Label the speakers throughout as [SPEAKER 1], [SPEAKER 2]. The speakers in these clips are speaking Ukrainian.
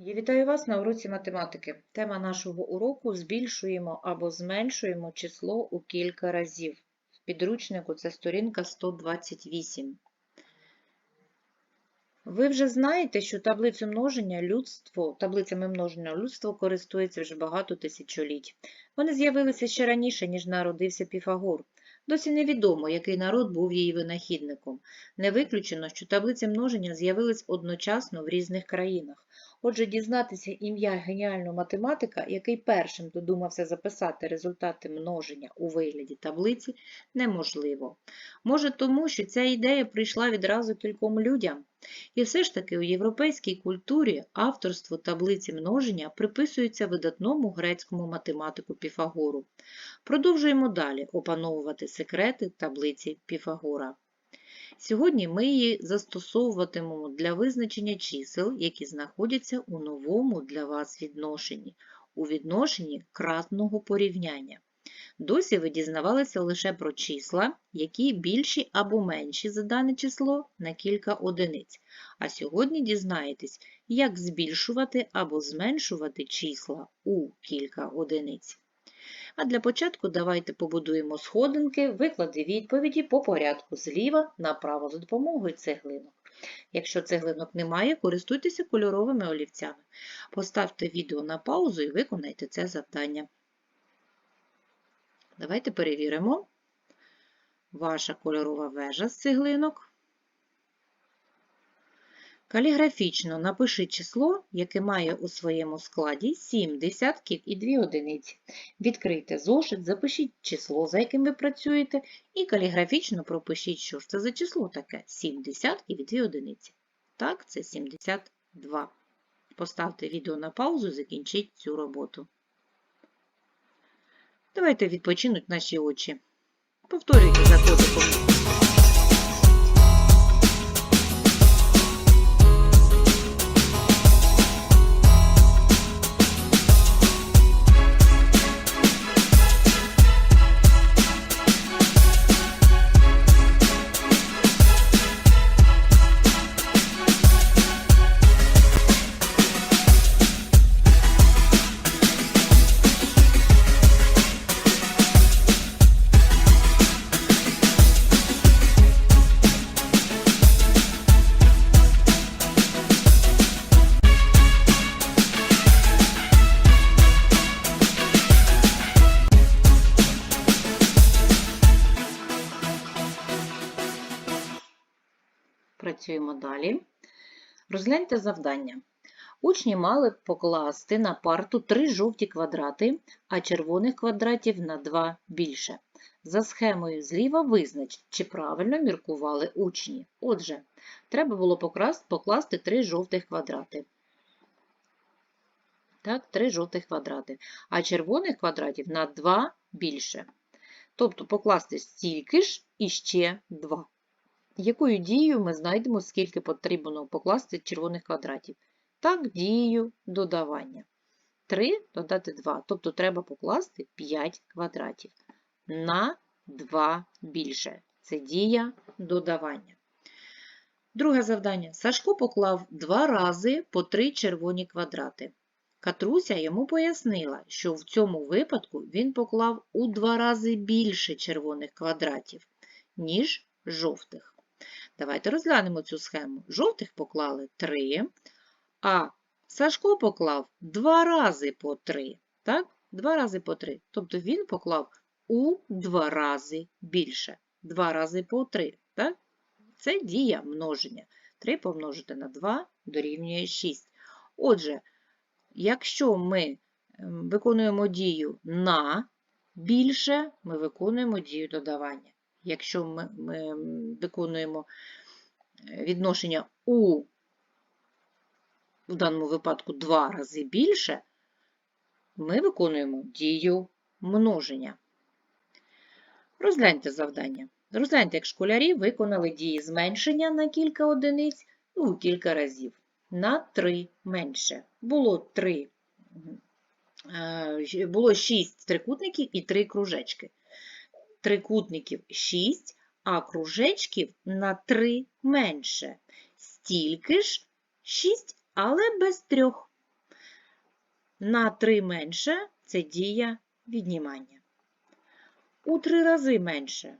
[SPEAKER 1] Я вітаю вас на уроці математики. Тема нашого уроку збільшуємо або зменшуємо число у кілька разів. В підручнику це сторінка 128. Ви вже знаєте, що таблицю множення людство, таблицями множення людство користується вже багато тисячоліть. Вони з'явилися ще раніше, ніж народився Піфагор. Досі невідомо, який народ був її винахідником. Не виключено, що таблиці множення з'явились одночасно в різних країнах. Отже, дізнатися ім'я геніального математика, який першим додумався записати результати множення у вигляді таблиці, неможливо. Може тому, що ця ідея прийшла відразу кільком людям. І все ж таки у європейській культурі авторство таблиці множення приписується видатному грецькому математику Піфагору. Продовжуємо далі опановувати секрети таблиці Піфагора. Сьогодні ми її застосовуватимемо для визначення чисел, які знаходяться у новому для вас відношенні, у відношенні кратного порівняння. Досі ви дізнавалися лише про числа, які більші або менші за дане число на кілька одиниць. А сьогодні дізнаєтесь, як збільшувати або зменшувати числа у кілька одиниць. А для початку давайте побудуємо сходинки, виклади відповіді по порядку зліва направо за допомогою цеглинок. Якщо цеглинок немає, користуйтеся кольоровими олівцями. Поставте відео на паузу і виконайте це завдання. Давайте перевіримо. Ваша кольорова вежа з цеглинок. Каліграфічно напишіть число, яке має у своєму складі 7 десятків і 2 одиниці. Відкрийте зошит, запишіть число, за яким ви працюєте, і каліграфічно пропишіть, що ж це за число таке 7 десятків і 2 одиниці. Так, це 72. Поставте відео на паузу, закінчіть цю роботу. Давайте відпочинуть наші очі. Повторюйте за кодиком. Працюємо далі. Розгляньте завдання. Учні мали покласти на парту три жовті квадрати, а червоних квадратів на два більше. За схемою зліва визнач, чи правильно міркували учні. Отже, треба було покласти, три жовтих квадрати. Так, три жовтих квадрати. А червоних квадратів на два більше. Тобто покласти стільки ж і ще два. Якою дією ми знайдемо, скільки потрібно покласти червоних квадратів? Так, дією додавання. 3 додати 2, тобто треба покласти 5 квадратів. На 2 більше. Це дія додавання. Друге завдання. Сашко поклав 2 рази по 3 червоні квадрати. Катруся йому пояснила, що в цьому випадку він поклав у 2 рази більше червоних квадратів, ніж жовтих. Давайте розглянемо цю схему. Жовтих поклали 3, а Сашко поклав 2 рази по 3. Так? 2 рази по 3. Тобто він поклав у 2 рази більше. 2 рази по 3. Так? Це дія множення. 3 помножити на 2 дорівнює 6. Отже, якщо ми ем, виконуємо дію на більше, ми виконуємо дію додавання. Якщо ми, ми виконуємо відношення у, в даному випадку, два рази більше, ми виконуємо дію множення. Розгляньте завдання. Розгляньте, як школярі виконали дії зменшення на кілька одиниць, ну, кілька разів. На 3 менше. Було 3, було 6 трикутників і 3 кружечки трикутників 6, а кружечків на 3 менше. Стільки ж 6, але без трьох. на 3 менше це дія віднімання. У 3 рази менше.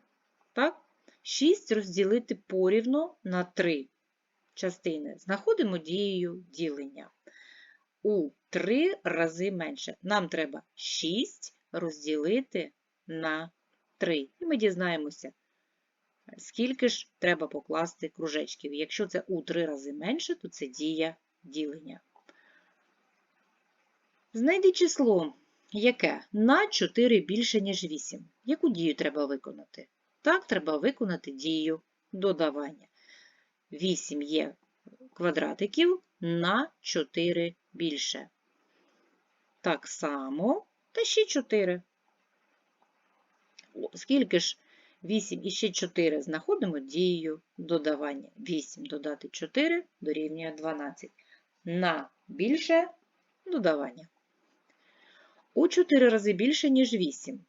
[SPEAKER 1] Так? 6 розділити порівну на 3 частини. Знаходимо дією ділення. У 3 рази менше. Нам треба 6 розділити на 3. І ми дізнаємося, скільки ж треба покласти кружечків. Якщо це у 3 рази менше, то це дія ділення. Знайди число, яке на 4 більше, ніж 8. Яку дію треба виконати? Так, треба виконати дію додавання. 8 є квадратиків на 4 більше. Так само, та ще 4. Скільки ж 8 і ще 4 знаходимо дією додавання. 8 додати 4 дорівнює 12. На більше додавання. У 4 рази більше, ніж 8.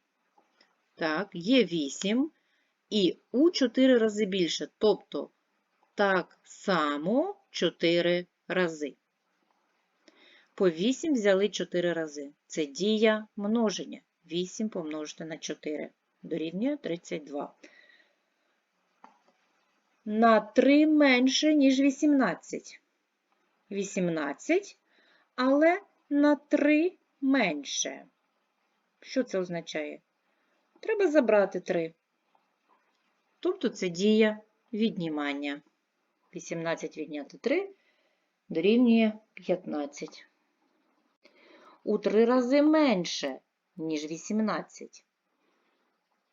[SPEAKER 1] Так, є 8 і у 4 рази більше, тобто так само 4 рази. По 8 взяли 4 рази. Це дія множення. 8 помножити на 4 дорівнює 32. На 3 менше, ніж 18. 18, але на 3 менше. Що це означає? Треба забрати 3. Тобто це дія віднімання. 18 відняти 3 дорівнює 15. У 3 рази менше, ніж 18.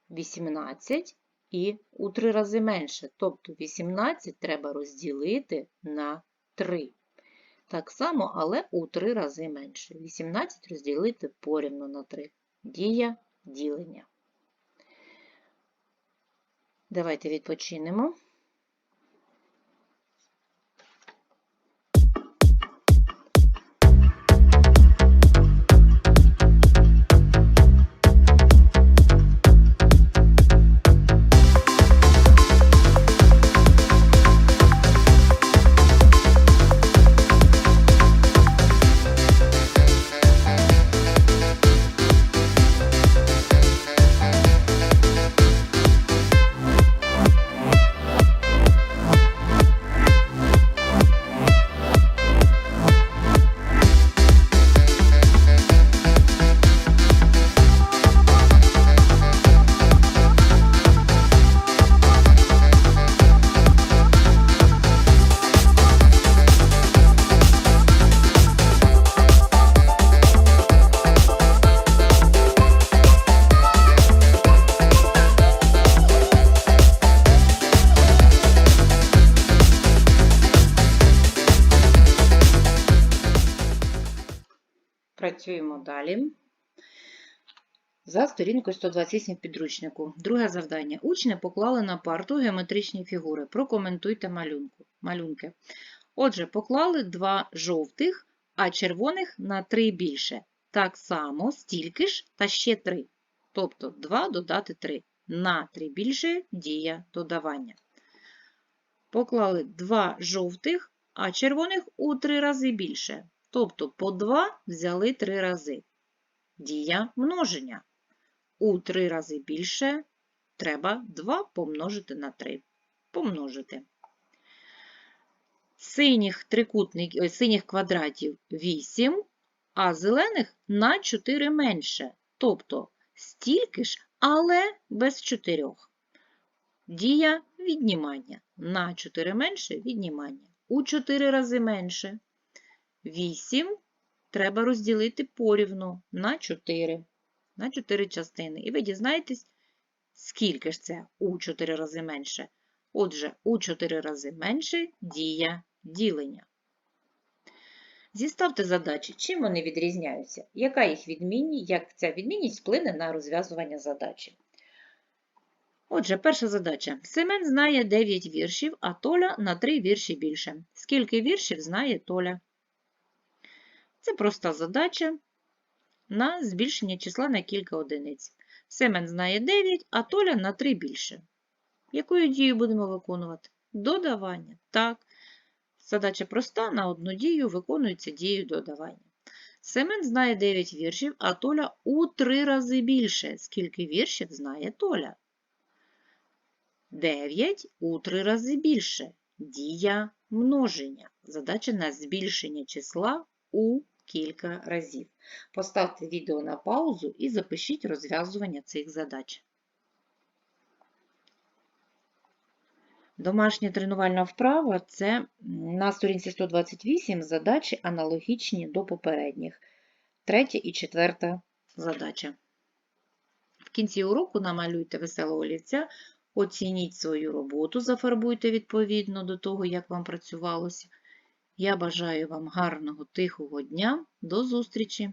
[SPEAKER 1] 18 і у 3 рази менше. Тобто 18 треба розділити на 3. Так само, але у 3 рази менше. 18 розділити порівну на 3. Дія ділення. Давайте відпочинемо. Далі. За сторінкою 128 в підручнику. Друге завдання. Учні поклали на парту геометричні фігури. Прокоментуйте малюнку. малюнки. Отже, поклали два жовтих, а червоних на три більше. Так само, стільки ж та ще три. Тобто 2 додати 3. На 3 більше дія додавання. Поклали два жовтих, а червоних у 3 рази більше. Тобто по 2 взяли 3 рази. Дія множення. У 3 рази більше треба 2 помножити на 3. Помножити. Синіх, трикутник, синіх квадратів 8, а зелених на 4 менше. Тобто стільки ж, але без 4. Дія віднімання. На 4 менше віднімання. У 4 рази менше. 8 треба розділити порівну на 4, на 4 частини. І ви дізнаєтесь, скільки ж це у 4 рази менше. Отже, у 4 рази менше дія ділення. Зіставте задачі, чим вони відрізняються, яка їх відмінність, як ця відмінність вплине на розв'язування задачі. Отже, перша задача. Семен знає 9 віршів, а Толя на 3 вірші більше. Скільки віршів знає Толя? Це проста задача на збільшення числа на кілька одиниць. Семен знає 9, а Толя на 3 більше. Якою дією будемо виконувати? Додавання. Так, задача проста, на одну дію виконується дією додавання. Семен знає 9 віршів, а Толя у 3 рази більше. Скільки віршів знає Толя? 9 у 3 рази більше. Дія множення. Задача на збільшення числа у кілька разів. Поставте відео на паузу і запишіть розв'язування цих задач. Домашня тренувальна вправа – це на сторінці 128 задачі аналогічні до попередніх. Третя і четверта задача. В кінці уроку намалюйте веселого олівця, оцініть свою роботу, зафарбуйте відповідно до того, як вам працювалося. Я бажаю вам гарного, тихого дня. До зустрічі!